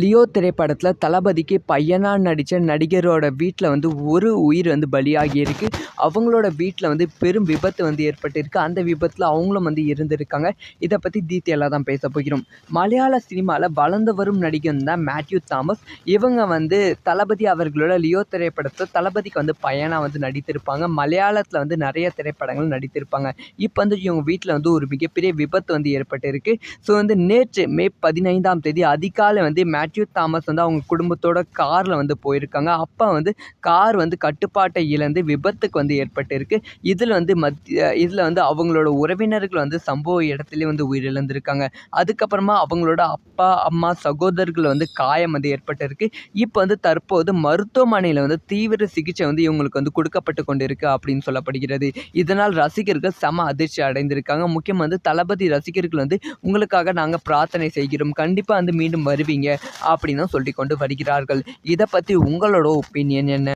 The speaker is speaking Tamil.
லியோ திரைப்படத்தில் தளபதிக்கு பையனாக நடித்த நடிகரோட வீட்டில் வந்து ஒரு உயிர் வந்து பலியாகியிருக்கு அவங்களோட வீட்டில் வந்து பெரும் விபத்து வந்து ஏற்பட்டிருக்கு. அந்த விபத்தில் அவங்களும் வந்து இருந்திருக்காங்க. இதை பற்றி டீட்டெயிலாக தான் பேச போகிறோம். மலையாள சினிமாவில் வளர்ந்து வரும் நடிகன் தான் மேத்யூ தாமஸ். இவங்க வந்து தளபதி அவர்களோட லியோ திரைப்படத்தில் தளபதிக்கு வந்து பையனாக வந்து நடித்திருப்பாங்க. மலையாளத்தில் வந்து நிறைய திரைப்படங்கள் நடித்திருப்பாங்க. இப்போ வந்து இவங்க வீட்டில் வந்து ஒரு மிகப்பெரிய விபத்து வந்து ஏற்பட்டிருக்கு. ஸோ வந்து நேற்று மே பதினைந்தாம் தேதி அதிகாலை வந்து மேட் மேத்யூ தாமஸ் வந்து அவங்க குடும்பத்தோட காரில் வந்து போயிருக்காங்க. அப்போ வந்து கார் வந்து கட்டுப்பாட்டை இழந்து விபத்துக்கு வந்து ஏற்பட்டிருக்கு. இதில் வந்து மத்திய இதில் வந்து அவங்களோட உறவினர்கள் வந்து சம்பவ இடத்துலேயே வந்து உயிரிழந்திருக்காங்க. அதுக்கப்புறமா அவங்களோட அப்பா அம்மா சகோதரர்கள் வந்து காயம் வந்து ஏற்பட்டிருக்கு. இப்போ வந்து தற்போது மருத்துவமனையில் வந்து தீவிர சிகிச்சை வந்து இவங்களுக்கு வந்து கொடுக்கப்பட்டு கொண்டிருக்கு அப்படின்னு சொல்லப்படுகிறது. இதனால் ரசிகர்கள் சம அதிர்ச்சி அடைந்திருக்காங்க. முக்கியமாக வந்து தளபதி ரசிகர்கள் வந்து உங்களுக்காக நாங்கள் பிரார்த்தனை செய்கிறோம். கண்டிப்பாக வந்து மீண்டும் வருவீங்க. அப்படின்னு சொல்லி கொண்டு வருகிறார்கள். இதை பற்றி உங்களோட ஒப்பீனியன் என்ன?